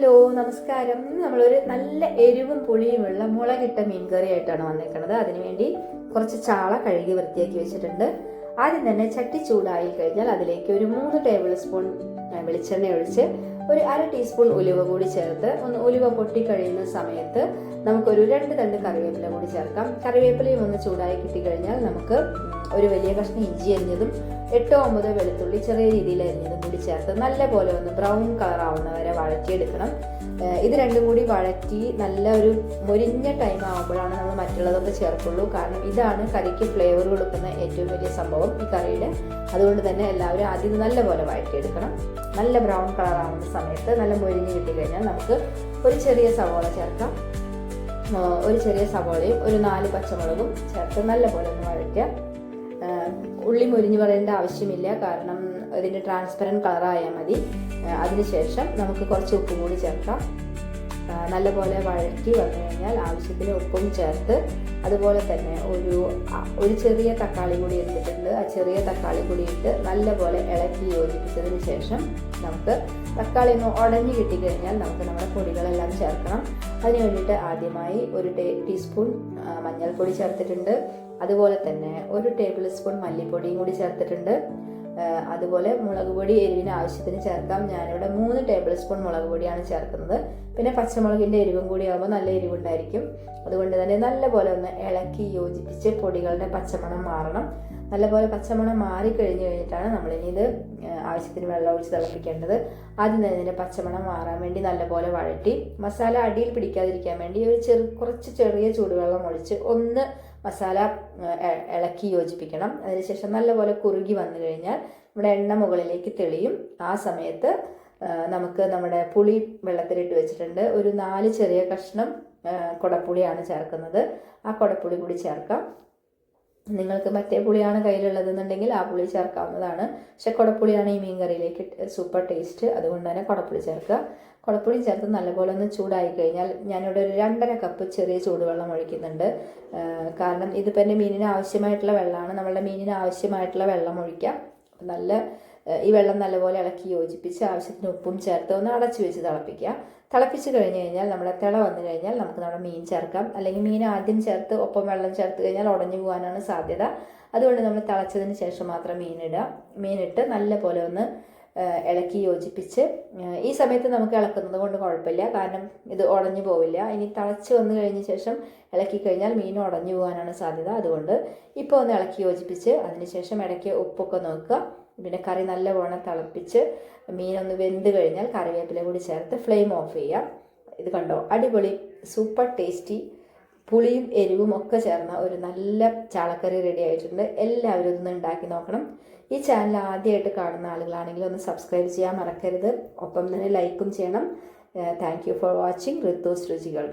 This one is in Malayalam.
ഹലോ നമസ്കാരം. ഇന്ന് നമ്മളൊരു നല്ല എരിവും പുളിയുമുള്ള മുളകിട്ട മീൻ കറി ആയിട്ടാണ് വന്നേക്കുന്നത് അതിനുവേണ്ടി കുറച്ച് ചാള കഴുകി വൃത്തിയാക്കി വെച്ചിട്ടുണ്ട്. ആദ്യം തന്നെ ചട്ടി ചൂടായി കഴിഞ്ഞാൽ അതിലേക്ക് ഒരു മൂന്ന് ടേബിൾ സ്പൂൺ വെളിച്ചെണ്ണ ഒഴിച്ച് ഒരു അര ടീസ്പൂൺ ഉലുവ കൂടി ചേർത്ത് ഒന്ന് ഉലുവ പൊട്ടി കഴിയുന്ന സമയത്ത് നമുക്കൊരു രണ്ട് തണ്ട് കറിവേപ്പില കൂടി ചേർക്കാം. കറിവേപ്പിലയും ഒന്ന് ചൂടായി കിട്ടിക്കഴിഞ്ഞാൽ നമുക്ക് ഒരു വലിയ കഷ്ണം ഇഞ്ചി അരിഞ്ഞതും എട്ടോ ഒമ്പതോ വെളുത്തുള്ളി ചെറിയ രീതിയിൽ അരിഞ്ഞതും കൂടി ചേർത്ത് നല്ല പോലെ ഒന്ന് ബ്രൗൺ കളർ ആവുന്ന വരെ വഴറ്റിയെടുക്കണം. ഇത് രണ്ടും കൂടി വഴറ്റി നല്ല ഒരു മുരിഞ്ഞ ടൈം ആകുമ്പോഴാണ് നമ്മൾ മറ്റുള്ളതൊക്കെ ചേർക്കുള്ളൂ. കാരണം ഇതാണ് കറിക്ക് ഫ്ലേവർ കൊടുക്കുന്ന ഏറ്റവും വലിയ സംഭവം ഈ കറിയുടെ അതുകൊണ്ട് തന്നെ എല്ലാവരും ആദ്യം നല്ല പോലെ വഴറ്റിയെടുക്കണം. നല്ല ബ്രൗൺ കളർ ആവുന്ന സമയത്ത് നല്ല മൊരിഞ്ഞ് കിട്ടിക്കഴിഞ്ഞാൽ നമുക്ക് ഒരു ചെറിയ സവോള ചേർക്കാം. ഒരു ചെറിയ സവോളയും ഒരു നാല് പച്ചമുളകും ചേർത്ത് നല്ല പോലെ ഒന്ന് വഴറ്റുക. ഉള്ളി മുരിഞ്ഞ് പറയേണ്ട ആവശ്യമില്ല. കാരണം ഇതിന്റെ ട്രാൻസ്പെറന്റ് കളറായാൽ മതി. അതിനുശേഷം നമുക്ക് കുറച്ച് ഉപ്പും കൂടി ചേർക്കാം. നല്ലപോലെ വഴറ്റി വന്നു കഴിഞ്ഞാൽ ആവശ്യത്തിന് ഉപ്പും ചേർത്ത് അതുപോലെ തന്നെ ഒരു ഒരു ചെറിയ തക്കാളി കൂടി എടുത്തിട്ടുണ്ട്. ആ ചെറിയ തക്കാളി കൂടി ഇട്ട് നല്ലപോലെ ഇളക്കി യോജിപ്പിച്ചതിന് ശേഷം നമുക്ക് തക്കാളി ഒന്ന് ഉടഞ്ഞു കിട്ടിക്കഴിഞ്ഞാൽ നമുക്ക് നമ്മുടെ പൊടികളെല്ലാം ചേർക്കണം. അതിന് വേണ്ടിയിട്ട് ആദ്യമായി ഒരു ടീസ്പൂൺ മഞ്ഞൾപ്പൊടി ചേർത്തിട്ടുണ്ട്. അതുപോലെ തന്നെ ഒരു ടേബിൾ സ്പൂൺ മല്ലിപ്പൊടിയും കൂടി ചേർത്തിട്ടുണ്ട്. അതുപോലെ മുളക് പൊടി എരിവിന് ആവശ്യത്തിന് ചേർക്കാം. ഞാനിവിടെ മൂന്ന് ടേബിൾ സ്പൂൺ മുളക് പൊടിയാണ് ചേർക്കുന്നത്. പിന്നെ പച്ചമുളകിന്റെ എരിവും കൂടി ആകുമ്പോൾ നല്ല എരിവുണ്ടായിരിക്കും. അതുകൊണ്ട് തന്നെ നല്ലപോലെ ഒന്ന് ഇളക്കി യോജിപ്പിച്ച് പൊടികളുടെ പച്ചമണം മാറണം. നല്ലപോലെ പച്ചമണം മാറി കഴിഞ്ഞ് കഴിഞ്ഞിട്ടാണ് നമ്മളിനി ഇത് ആവശ്യത്തിന് വെള്ളം ഒഴിച്ച് തിളപ്പിക്കേണ്ടത്. ആദ്യം തന്നെ ഇതിന്റെ പച്ചമണം മാറാൻ വേണ്ടി നല്ലപോലെ വഴറ്റി മസാല അടിയിൽ പിടിക്കാതിരിക്കാൻ വേണ്ടി ഒരു ചെറു കുറച്ച് ചെറിയ ചൂടുവെള്ളം ഒഴിച്ച് ഒന്ന് മസാല ഇളക്കി യോജിപ്പിക്കണം. അതിനുശേഷം നല്ലപോലെ കുറുകി വന്നു കഴിഞ്ഞാൽ നമ്മുടെ എണ്ണ മുകളിലേക്ക് തെളിയും. ആ സമയത്ത് നമുക്ക് നമ്മുടെ പുളി വെള്ളത്തിലിട്ട് വെച്ചിട്ടുണ്ട്. ഒരു നാല് ചെറിയ കഷ്ണം കുടപ്പുളിയാണ് ചേർക്കുന്നത്. ആ കുടപ്പുളി കൂടി ചേർക്കാം. നിങ്ങൾക്ക് മറ്റേ പുളിയാണ് കയ്യിലുള്ളതെന്നുണ്ടെങ്കിൽ ആ പുളി ചേർക്കാവുന്നതാണ്. പക്ഷെ കുടപ്പുളിയാണ് ഈ മീൻ കറിയിലേക്ക് സൂപ്പർ ടേസ്റ്റ് അതുകൊണ്ട് തന്നെ കുടപ്പുളി ചേർക്കുക. കുടപ്പുളി ചേർത്ത് നല്ലപോലെ ഒന്ന് ചൂടായി കഴിഞ്ഞാൽ ഞാനിവിടെ ഒരു രണ്ടര കപ്പ് ചെറിയ ചൂടുവെള്ളം ഒഴിക്കുന്നുണ്ട്. കാരണം ഇതിപ്പോൾ എന്റെ മീനിന് ആവശ്യമായിട്ടുള്ള വെള്ളമാണ്. നമ്മളുടെ മീനിന് ആവശ്യമായിട്ടുള്ള വെള്ളം ഒഴിക്കാം. നല്ല ഈ വെള്ളം നല്ലപോലെ ഇളക്കി യോജിപ്പിച്ച് ആവശ്യത്തിന് ഉപ്പും ചേർത്ത് ഒന്ന് അടച്ചു വെച്ച് തിളപ്പിക്കുക. തിളപ്പിച്ച് കഴിഞ്ഞ് കഴിഞ്ഞാൽ നമ്മുടെ തിള വന്നു കഴിഞ്ഞാൽ നമുക്ക് നമ്മുടെ മീൻ ചേർക്കാം. അല്ലെങ്കിൽ മീൻ ആദ്യം ചേർത്ത് ഒപ്പം വെള്ളം ചേർത്ത് കഴിഞ്ഞാൽ ഉടഞ്ഞു പോകാനാണ് സാധ്യത. അതുകൊണ്ട് നമ്മൾ തിളച്ചതിന് ശേഷം മാത്രം മീനിടുക മീനിട്ട് നല്ല പോലെ ഒന്ന് ഇളക്കി യോജിപ്പിച്ച് ഈ സമയത്ത് നമുക്ക് ഇളക്കുന്നത് കൊണ്ട് കുഴപ്പമില്ല. കാരണം ഇത് ഉടഞ്ഞു പോവില്ല. ഇനി തിളച്ച് വന്നു കഴിഞ്ഞ ശേഷം ഇളക്കി കഴിഞ്ഞാൽ മീൻ ഉടഞ്ഞു പോകാനാണ് സാധ്യത. അതുകൊണ്ട് ഇപ്പോൾ ഒന്ന് ഇളക്കി യോജിപ്പിച്ച് അതിനുശേഷം ഇടയ്ക്ക് ഉപ്പൊക്കെ നോക്കുക. പിന്നെ കറി നല്ല നല്ലവണ്ണം തിളപ്പിച്ച് മീനൊന്ന് വെന്ത് കഴിഞ്ഞാൽ കറിവേപ്പില കൂടി ചേർത്ത് ഫ്ലെയിം ഓഫ് ചെയ്യുക. ഇത് കണ്ടോ? അടിപൊളി സൂപ്പർ ടേസ്റ്റി പുളിയും എരിവും ഒക്കെ ചേർന്ന ഒരു നല്ല ചാളക്കറി റെഡി ആയിട്ടുണ്ട്. എല്ലാവരും ഇതൊന്ന് ഉണ്ടാക്കി നോക്കണം. ഈ ചാനൽ ആദ്യമായിട്ട് കാണുന്ന ആളുകളാണെങ്കിൽ ഒന്ന് സബ്സ്ക്രൈബ് ചെയ്യാൻ മറക്കരുത്. ഒപ്പം തന്നെ ലൈക്കും ചെയ്യണം. Thank you for watching ഋത്തൂസ് രുചികൾ